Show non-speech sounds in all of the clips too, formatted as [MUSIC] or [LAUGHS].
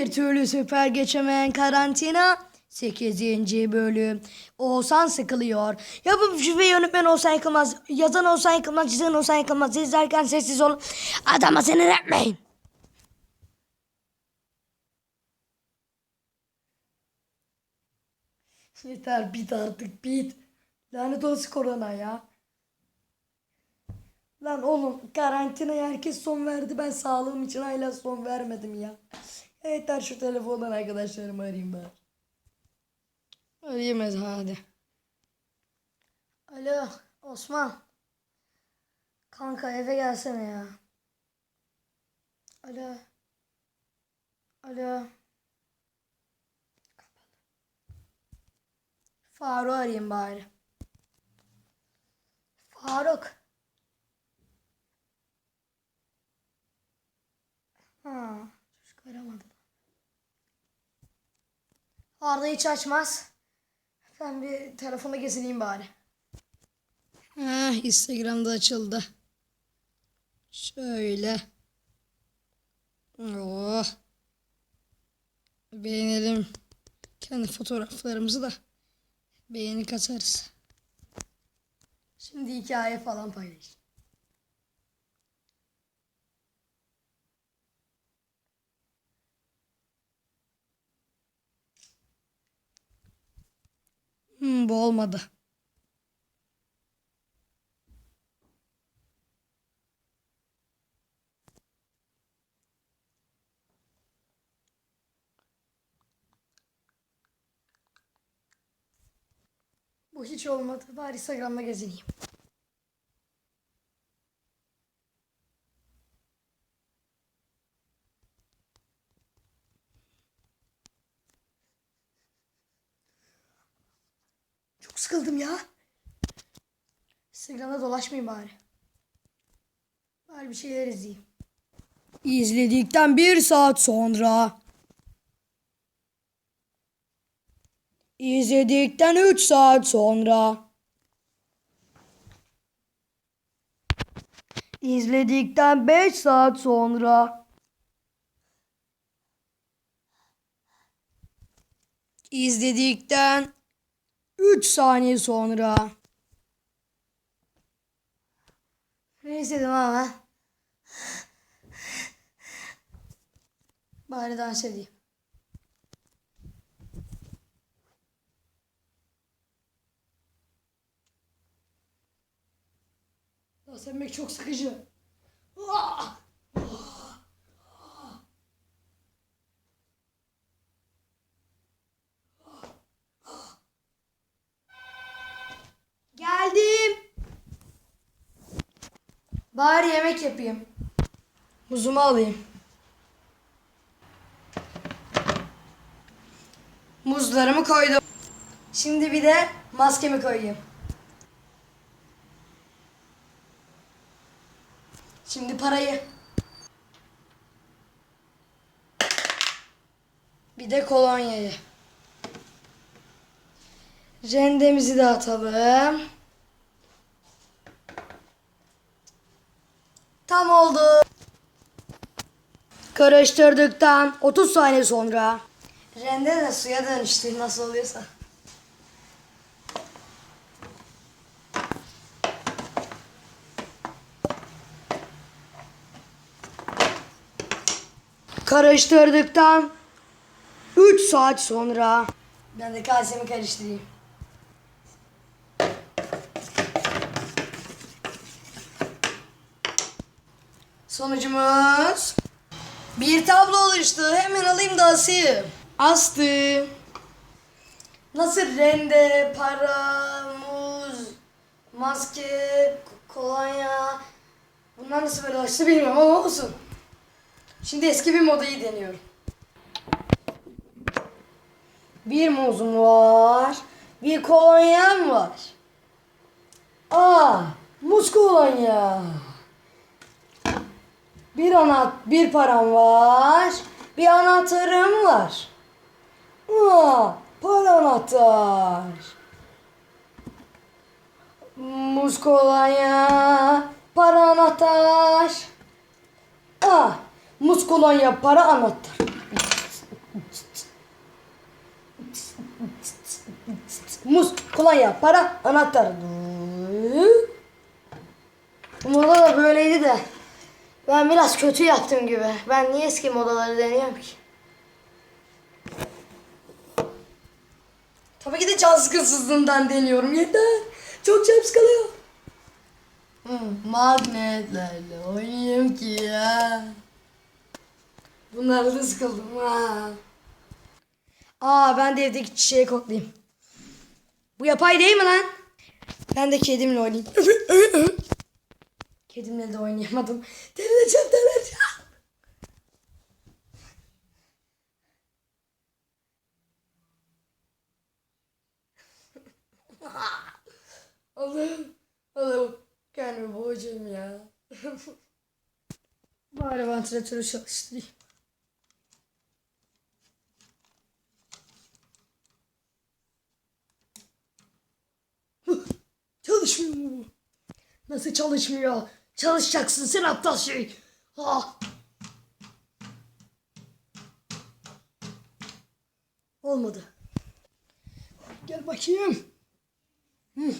Bir türlü süper geçemeyen karantina 8. bölüm. Oğuzhan sıkılıyor. Yapım şüphe yönetmen Oğuzhan Yıkılmaz. Yazan Oğuzhan Yıkılmaz. Çizen Oğuzhan Yıkılmaz. İzlerken sessiz olun. Adama sinir etmeyin. Yeter bit artık bit. Lanet olsun korona ya. Lan oğlum karantinaya herkes son verdi. Ben sağlığım için hala son vermedim ya. Yeter şu telefondan arkadaşlarımı arayayım ben. Arayayım hadi. Alo Osman. Kanka eve gelsene ya. Alo. Alo. Faruk'u arayayım bari. Faruk. Ha, Arda hiç açmaz. Ben bir telefona gezineyim bari. Heh, Instagram'da açıldı. Şöyle. Oh. Beğenelim. Kendi fotoğraflarımızı da beğeni katarız. Şimdi hikaye falan paylaş. Hmm, bu olmadı. Bu hiç olmadı. Bari Instagram'da gezineyim. Çok sıkıldım ya. Instagram'da dolaşmayayım bari. Bari bir şeyler izleyeyim. İzledikten bir saat sonra. İzledikten üç saat sonra. İzledikten beş saat sonra. İzledikten 3 saniye sonra. Ne istedim ama? Bari dans edeyim. Dans etmek çok sıkıcı. Ah! Geldim. Bari yemek yapayım. Muzumu alayım. Muzlarımı koydum. Şimdi bir de maskemi koyayım. Şimdi parayı. Bir de kolonyayı. Rendemizi de Tam oldu. Karıştırdıktan 30 saniye sonra. Rende de suya dönüştü nasıl oluyorsa. Karıştırdıktan 3 saat sonra. Ben de kasemi karıştırayım. Sonucumuz bir tablo oluştu. Hemen alayım da asayım. Astım. Nasıl rende, para, muz, maske, kolonya. Bunlar nasıl böyle açtı bilmiyorum ama olsun. Şimdi eski bir modayı deniyorum. Bir muzum var. Bir kolonyam var. Aa, muz kolonya. Bir anahtar, bir param var. Bir anahtarım var. Aa, para anahtar. Muz kolonya, para anahtar. Ah, muz kolonya, para anahtar. Muz, kolonya, para, anahtar. Moda böyleydi de. Ben biraz kötü yaptım gibi. Ben niye eski modaları deniyorum ki? Tabii ki de can sıkıntısından deniyorum. Yeter. Çok can sıkılıyor. Hmm, magnetlerle oynayayım ki ya. Bunlarla da sıkıldım ha. Aa ben de evdeki çiçeği koklayayım. Bu yapay değil mi lan? Ben de kedimle oynayayım. Kedimle de oynayamadım. [LAUGHS] Delireceğim delireceğim. [LAUGHS] Allah'ım. Allah'ım. Kendimi boğacağım ya. [LAUGHS] Bari vantilatörü çalıştırayım. Çalışmıyor mu bu? Nasıl çalışmıyor? Çalışacaksın sen aptal şey. Ah. Olmadı. Gel bakayım. Hı.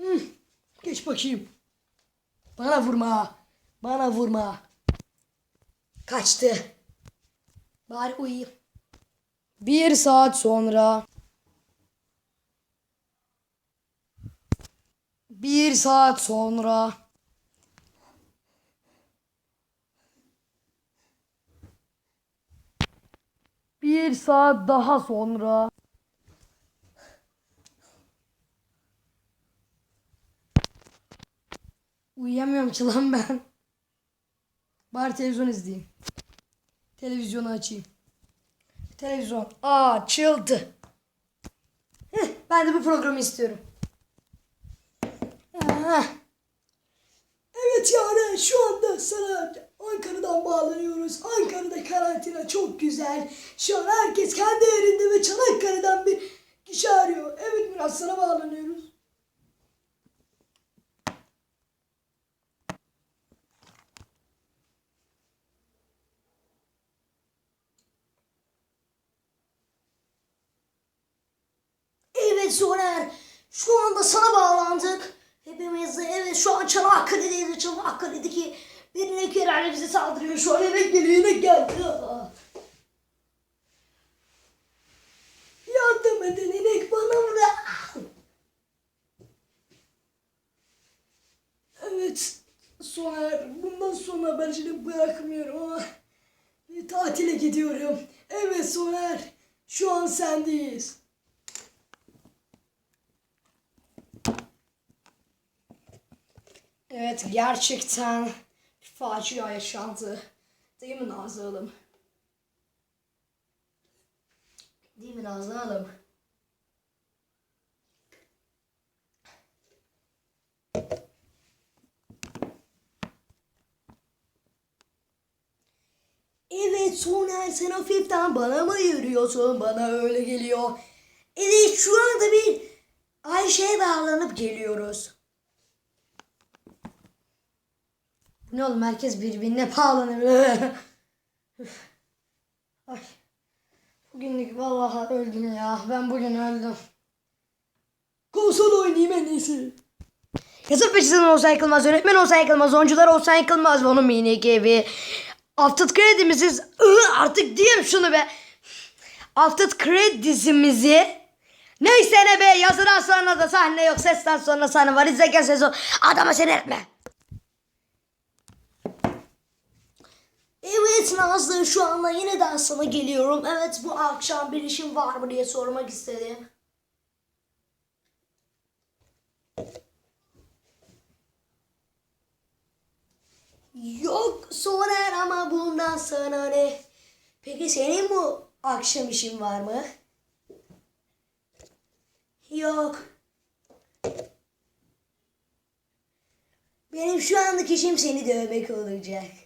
Hı. Geç bakayım. Bana vurma. Bana vurma. Kaçtı. Bari uyuyayım. Bir saat sonra. Bir saat sonra. Bir saat daha sonra. Uyuyamıyorum ki lan ben. Bari televizyon izleyeyim. Televizyonu açayım. Televizyon açıldı. Heh, ben de bu programı istiyorum. Evet yani şu anda sana Ankara'dan bağlanıyoruz. Ankara'da karantina çok güzel. Şu an herkes kendi yerinde ve Çanakkale'den bir kişi arıyor. Evet biraz sana bağlanıyoruz. Evet Soner. Şu anda sana bağlandık. Hepimiz evet şu an Çanakkale'deyiz. Çanakkale'deki bir inek herhalde bize saldırıyor. Şu an inek geliyor inek geldi. Yardım edin inek bana bırak. Evet Soner bundan sonra ben seni bırakmıyorum ama tatile gidiyorum. Evet Soner şu an sendeyiz. Evet gerçekten bir facia yaşandı. Değil mi Nazlı Hanım? Değil mi Nazlı Hanım? Evet Soner sen hafiften bana mı yürüyorsun? Bana öyle geliyor. Evet şu anda bir Ayşe'ye bağlanıp geliyoruz. Bu ne oğlum herkes birbirine bağlanıyor. [LAUGHS] Ay. Bugünlük vallahi öldüm ya. Ben bugün öldüm. Konsol oynayayım en iyisi. Yazıp peçeten olsa yıkılmaz, yönetmen olsa yıkılmaz, oyuncular olsa yıkılmaz onun minik evi. After kredimiz artık diyeyim şunu be. After kredimizi neyse ne be yazıdan sonra da sahne yok sesten sonra sahne var izlerken sezon adama sen etme. Evet Nazlı şu anda yeniden sana geliyorum. Evet bu akşam bir işin var mı diye sormak istedim. Yok Soner ama bundan sonra ne? Peki senin bu akşam işin var mı? Yok. Benim şu andaki işim seni dövmek olacak.